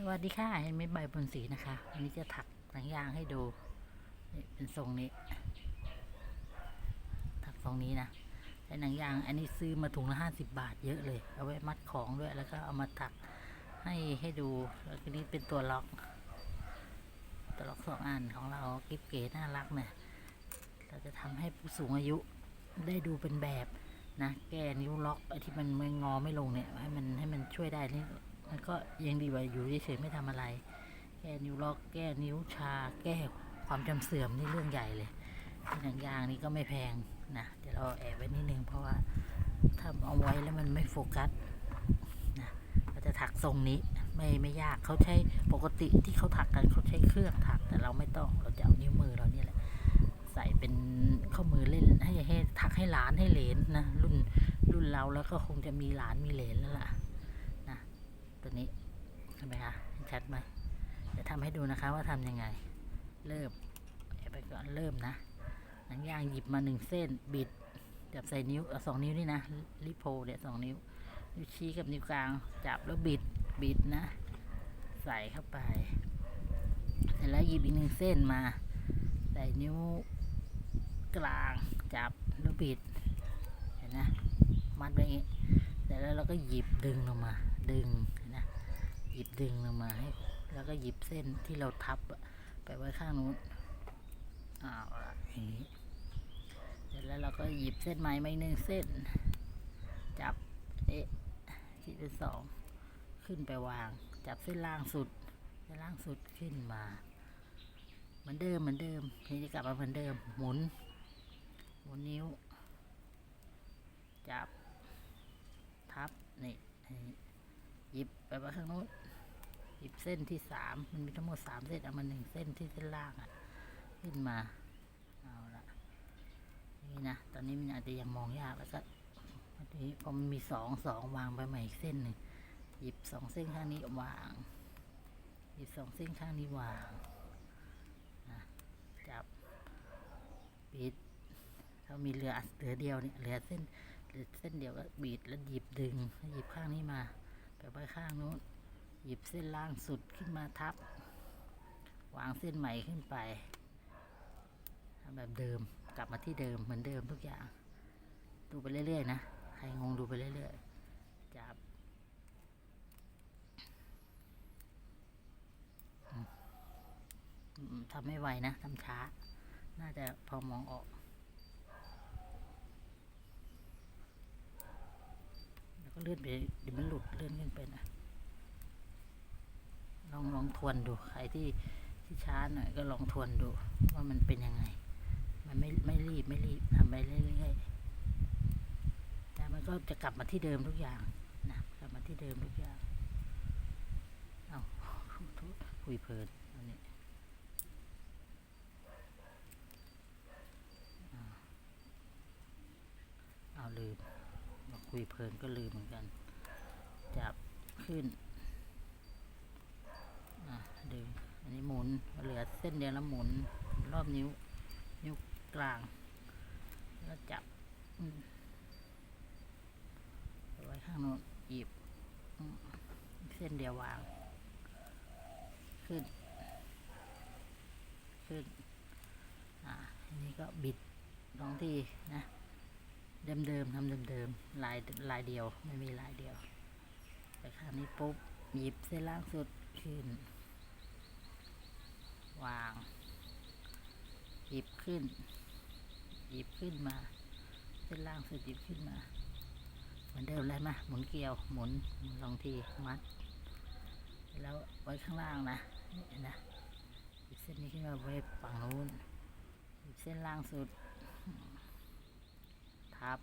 สวัสดีค่ะเห็นไหมใบบนสีนะคะวันนี้จะถักหนังยางให้ดูนี่เป็นทรงนี้ ถักทรงนี้นะแต่หนังยาง อันนี้ซื้อมาถุงละห้าสิบบาทเยอะเลย เอาไว้มัดของด้วย แล้วก็เอามาถักให้ให้ดูแล้วก็นี้เป็นตัวล็อก ตัวล็อกสองอันของเรากิ๊บเก๋น่ารักเนี่ยเราจะทำให้ผู้สูงอายุได้ดูเป็นแบบนะ แกนิ้วล็อกไอ้ที่มันไม่งอไม่ลงเนี่ย ให้มันให้มันช่วยได้นี่ มันก็ยังดีกว่าอยู่เฉยๆไม่ทำอะไร แก้นิ้วล็อกแก้นิ้วชา แก้ความจำเสื่อมนี่เรื่องใหญ่เลยที่หนังยางนี่ก็ไม่แพงนะเดี๋ยวเราแอบไว้นิดนึงเพราะว่าถ้าเอาไว้แล้วมันไม่โฟกัสนะเราจะถักทรงนี้ไม่ไม่ยากเขาใช้ปกติที่เขาถักกันเขาใช้เครื่องถักแต่เราไม่ต้องเราจะเอานิ้วมือเราเนี่แหละ ใส่เป็นข้อมือเล่นให้ให้ถักให้หลานให้เหลนนะรุ่นรุ่นเราแล้วก็คงจะมีหลานมีเหลนแล้วล่ะ ตัวนี้เห็นไหมคะชัดไหมเดี๋ยวทำให้ดูนะคะว่าทำยังไง เริ่มเอาไปก่อนเริ่มนะหนังยางหยิบมาหนึ่งเส้นบิดจับใส่นิ้วเอาสองนิ้วนี่นะริโพเนี่ยสองนิ้วนิ้วชี้กับนิ้วกลางจับแล้วบิดบิดนะ ใส่เข้าไปเสร็จแล้วหยิบอีกหนึ่งเส้นมา ใส่นิ้วกลางจับแล้วบิดเห็นนะมัดไว้อย่างงี้เสร็จแล้วเราก็หยิบดึงลงมา ดึง ยิบดึงลงมาให้แล้วก็หยิบเส้นที่เราทับไปไว้ข้างนู้นเอาละอย่างนี้เสร็จแล้วเราก็หยิบเส้นไมมาอีกหนึ่งเส้น จับเอ๊ะที่เป็นสองขึ้นไปวาง จับเส้นล่างสุดเส้นล่างสุดขึ้นมาเหมือนเดิมเหมือนเดิมทีนี้กลับมาเหมือนเดิมหมุนหมุนนิ้ว จับทับนี่หยิบไปไว้ข้างโน้น หยิบเส้นที่สามมันมีทั้งหมดสามเส้นเอามาหนึ่งเส้นที่เส้นล่างอะ่ะ ขึ้นมาเอาละนี่นะตอนนี้มันอาจจะยังมองยากแล้วก็ทีนี้พอมันมีสองสองวางไปใหม่อีกเส้นหนึ่งหยิบสองเส้นข้างนี้วาง หยิบสองเส้นข้างนี้วางนะจับปิดถ้ามีเรือเหลือเดียวเนี่ยเหลือเส้นหรือเส้นเดียวก็บีดแล้วหยิบดึงหยิบข้างนี้มาไปไว้ข้างนู้น หยิบเส้นล่างสุดขึ้นมาทับ วางเส้นใหม่ขึ้นไปทำแบบเดิมกลับมาที่เดิมเหมือนเดิมทุกอย่าง ดูไปเรื่อยๆนะใครงงดูไปเรื่อยๆจับทำไม่ไวนะทำช้า น่าจะพอมองออก แล้วก็เลื่อนไปเดี๋ยวมันหลุดเลื่อนขึ้นไปนะ ลองลองทวนดู ใครที่ที่ช้าหน่อยก็ลองทวนดู ว่ามันเป็นยังไง มันไม่ไม่รีบไม่รีบทำไปเรื่อยๆแต่มันก็จะกลับมาที่เดิมทุกอย่างนะกลับมาที่เดิมทุกอย่างเอาโทษคุยเพลินอันนี้เอาลืมมาคุยเพลินก็ลืมเหมือนกัน จับขึ้น ดึงอันนี้หมุนเหลือเส้นเดียวแล้วหมุนรอบนิ้ว นิ้วกลาง แล้วจับไว้ข้างโน้นหยิบเส้นเดียววาง ขึ้น ขึ้น อะอันนี้ก็บิดสองทีนะเดิมๆทำเดิมๆลายลายเดียวไม่มีลายเดียว ไปข้างนี้ปุ๊บหยิบเส้นล่างสุดขึ้น วาง หยิบขึ้น หยิบขึ้นมาเส้นล่างสุดหยิบขึ้นมา เหมือนเดิมเลยมาหมุนเกลียว หมุนหมุนลองทีมัด แล้วไว้ข้างล่างนะนี่นะหยิบเส้นนี้ขึ้นมาไว้ฝั่งนู้นหยิบเส้นล่างสุด ทับ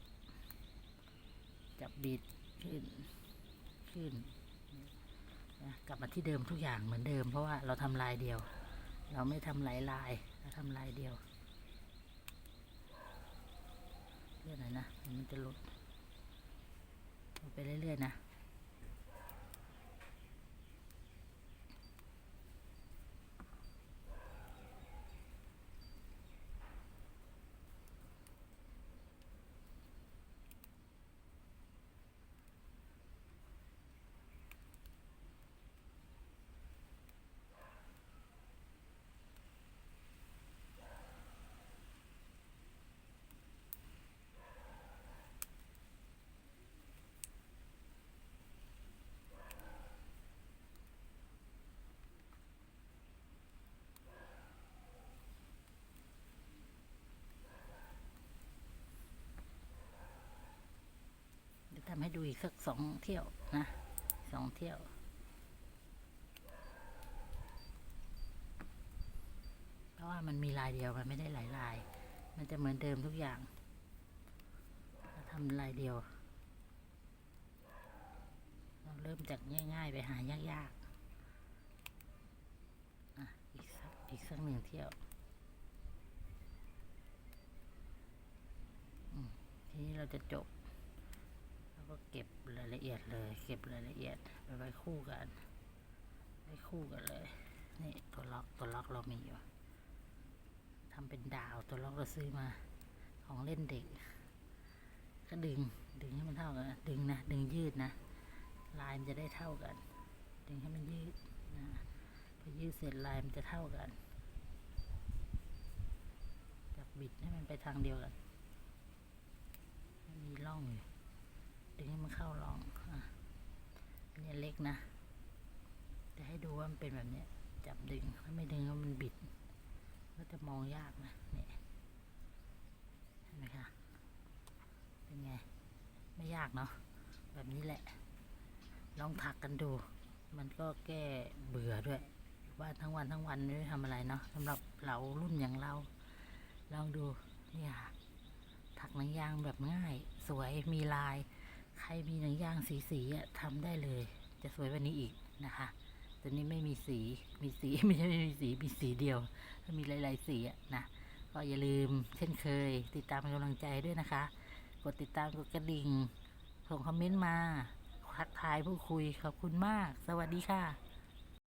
จับบิดขึ้นขึ้นนะกลับมาที่เดิมทุกอย่างเหมือนเดิม เพราะว่าเราทำลายเดียว เราไม่ทำหลายลายเราทำลายเดียวเรื่อยๆนะมันจะหลุดไปเรื่อยๆนะ ให้ดูอีกสักสองเที่ยวนะสองเที่ยวเพราะว่ามันมีลายเดียวมันไม่ได้หลายลาย มันจะเหมือนเดิมทุกอย่างถ้าทำลายเดียว เราเริ่มจากง่ายๆ ไปหายากๆอะอีกสักอีกสักหนึ่งเที่ยวทีนี้เราจะจบ ก็เก็บรายละเอียดเลย เก็บรายละเอียดไปไว้คู่กันไว้คู่กันเลย นี่ตัวล็อกตัวล็อกเรามีอยู่ทำเป็นดาวตัวล็อกเราซื้อมาของเล่นเด็ก ก็ดึงดึงให้มันเท่ากัน ดึงนะ ดึงยืดนะ ลายมันจะได้เท่ากัน ดึงให้มันยืดนะพอยืดเสร็จลายมันจะเท่ากันจับบิดให้มันไปทางเดียวกันมีร่องอยู่ ดึงให้มันเข้าร่องอะอันนี้เล็กนะ จะให้ดูว่ามันเป็นแบบนี้ จับดึงถ้าไม่ดึงแล้วมันบิด ก็จะมองยากนะเนี่ยเห็นไหมคะ เป็นไง ไม่ยากเนาะ แบบนี้แหละ ลองถักกันดู มันก็แก้เบื่อด้วยอยู่าทั้งวันทั้งวันไม่ได้ทำอะไรเนาะสำหรับเรารุ่นอย่างเรา ลองดู เนี่ยค่ะถักหนังยางแบบง่าย สวยมีลาย ใครมีหนังยางสีสีๆทำได้เลย จะสวยวันนี้อีกนะคะตัวนี้ไม่มีสีมีสีไม่ใช่ไม่มีสีมีสีเดียวถ้ามีหลายๆสีนะก็อย่าลืมเช่นเคย ติดตามเป็นกำลังใจด้วยนะคะ กดติดตามกดกระดิ่งส่งคอมเมนต์มาทักทายผู้คุยขอบคุณมาก สวัสดีค่ะ